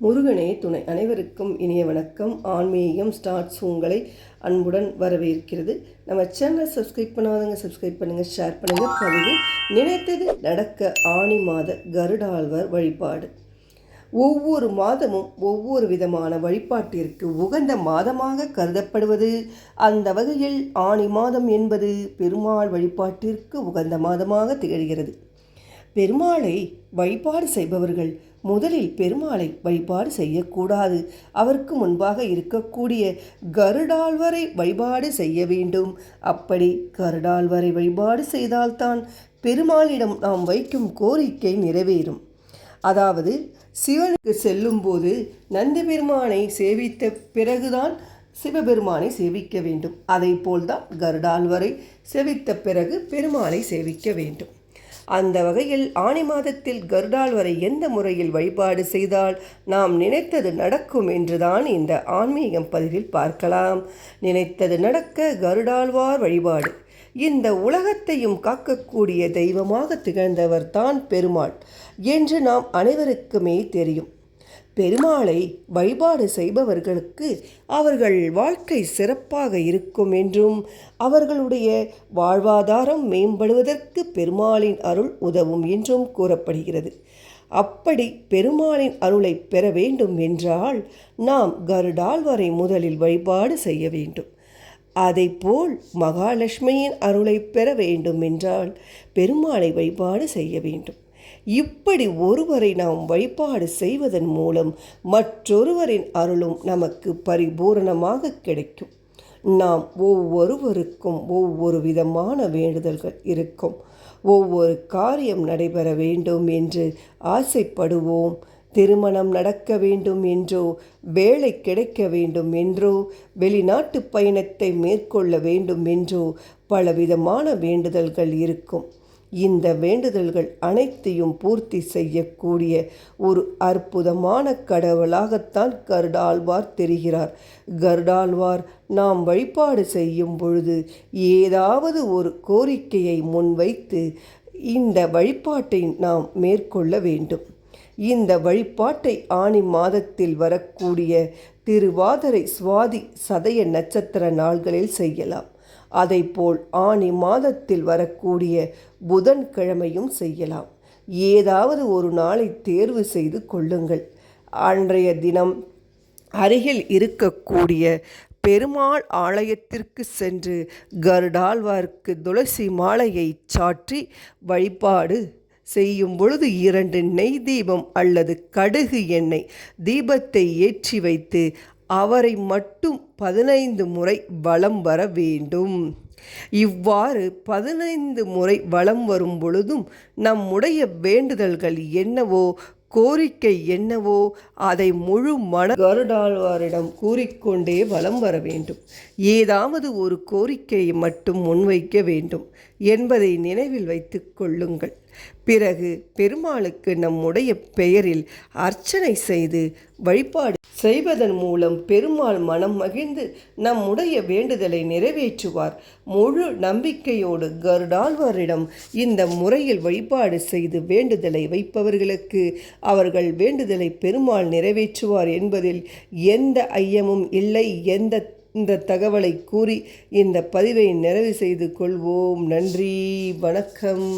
முருகனே துணை அனைவருக்கும் இனிய வணக்கம். ஆன்மீகம் ஸ்டார்ட்ஸ் உங்களை அன்புடன் வரவேற்கிறது. நம்ம சேனலை சப்ஸ்கிரைப் பண்ணாதவங்க சப்ஸ்கிரைப் பண்ணுங்கள் ஷேர் பண்ணுங்கள் பதிவு நினைத்தது நடக்க ஆணி மாத கருடாழ்வர் வழிபாடு. ஒவ்வொரு மாதமும் ஒவ்வொரு விதமான வழிபாட்டிற்கு உகந்த மாதமாக கருதப்படுவது அந்த வகையில் ஆணி மாதம் என்பது பெருமாள் வழிபாட்டிற்கு உகந்த மாதமாக திகழ்கிறது. பெருமாளை வழிபாடு செய்பவர்கள் முதலில் பெருமாளை வழிபாடு செய்யக்கூடாது. அவருக்கு முன்பாக இருக்கக்கூடிய கருடாழ்வரை வழிபாடு செய்ய வேண்டும். அப்படி கருடாழ்வரை வழிபாடு செய்தால்தான் பெருமாளிடம் நாம் வைக்கும் கோரிக்கை நிறைவேறும். அதாவது சிவனுக்கு செல்லும்போது நந்தி பெருமானை சேவித்த பிறகுதான் சிவபெருமானை சேவிக்க வேண்டும். அதே போல்தான் கருடாழ்வரை சேவித்த பிறகு பெருமாளை சேவிக்க வேண்டும். அந்த வகையில் ஆணி மாதத்தில் கருடாழ்வரை எந்த முறையில் வழிபாடு செய்தால் நாம் நினைத்தது நடக்கும் என்றுதான் இந்த ஆன்மீகம் பதிவில் பார்க்கலாம். நினைத்தது நடக்க கருடாழ்வார் வழிபாடு. இந்த உலகத்தையும் காக்கக்கூடிய தெய்வமாக திகழ்ந்தவர் தான் பெருமாள் என்று நாம் அனைவருக்குமே தெரியும். பெருமாளை வழிபாடு செய்பவர்களுக்கு அவர்கள் வாழ்க்கை சிறப்பாக இருக்கும் என்றும் அவர்களுடைய வாழ்வாதாரம் மேம்படுவதற்கு பெருமாளின் அருள் உதவும் என்றும் கூறப்படுகிறது. அப்படி பெருமாளின் அருளை பெற வேண்டும் என்றால் நாம் கருடாழ்வரை முதலில் வழிபாடு செய்ய வேண்டும். அதைப்போல் மகாலட்சுமியின் அருளை பெற வேண்டும் என்றால் பெருமாளை வழிபாடு செய்ய வேண்டும். இப்படி ஒருவரை நாம் வழிபாடு செய்வதன் மூலம் மற்றொருவரின் அருளும் நமக்கு பரிபூரணமாக கிடைக்கும். நாம் ஒவ்வொருவருக்கும் ஒவ்வொரு விதமான வேண்டுதல்கள் இருக்கும். ஒவ்வொரு காரியம் நடைபெற வேண்டும் என்று ஆசைப்படுவோம். திருமணம் நடக்க வேண்டும் என்றோ வேலை கிடைக்க வேண்டும் என்றோ வெளிநாட்டு பயணத்தை மேற்கொள்ள வேண்டும் என்றோ பலவிதமான வேண்டுதல்கள் இருக்கும். இந்த வேண்டுதல்கள் அனைத்தையும் பூர்த்தி செய்யக்கூடிய ஒரு அற்புதமான கடவுளாகத்தான் கருடாழ்வார் தெரிகிறார். கருடாழ்வார் நாம் வழிபாடு செய்யும் பொழுது ஏதாவது ஒரு கோரிக்கையை முன்வைத்து இந்த வழிபாட்டை நாம் மேற்கொள்ள வேண்டும். இந்த வழிபாட்டை ஆணி மாதத்தில் வரக்கூடிய திருவாதிரை சுவாதி சதய நட்சத்திர நாள்களில் செய்யலாம். அதைப்போல் ஆணி மாதத்தில் வரக்கூடிய புதன்கிழமையும் செய்யலாம். ஏதாவது ஒரு நாளை தேர்வு செய்து கொள்ளுங்கள். அன்றைய தினம் அருகில் இருக்கக்கூடிய பெருமாள் ஆலயத்திற்கு சென்று கருடாழ்வார்க்கு துளசி மாலையை சாற்றி வழிபாடு செய்யும் பொழுது இரண்டு நெய் தீபம் அல்லது கடுகு எண்ணெய் தீபத்தை ஏற்றி வைத்து அவரை மட்டும் பதினைந்து முறை வலம் வர வேண்டும். இவ்வாறு பதினைந்து முறை வலம் வரும் பொழுதும் நம்முடைய வேண்டுதல்கள் என்னவோ கோரிக்கை என்னவோ அதை முழு மன கருடாழ்வாரிடம் கூறிக்கொண்டே வலம் வர வேண்டும். ஏதாவது ஒரு கோரிக்கையை மட்டும் முன்வைக்க வேண்டும் என்பதை நினைவில் வைத்து கொள்ளுங்கள். பிறகு பெருமாளுக்கு நம்முடைய பெயரில் அர்ச்சனை செய்து வழிபாடு செய்வதன் மூலம் பெருமாள் மனம் மகிழ்ந்து நம்முடைய வேண்டுதலை நிறைவேற்றுவார். முழு நம்பிக்கையோடு கருடாழ்வாரிடம் இந்த முறையில் வழிபாடு செய்து வேண்டுதலை வைப்பவர்களுக்கு அவர்கள் வேண்டுதலை பெருமாள் நிறைவேற்றுவார் என்பதில் எந்த ஐயமும் இல்லை. எந்த இந்த தகவலை கூறி இந்த பதிவை நிறைவு செய்து கொள்வோம். நன்றி. வணக்கம்.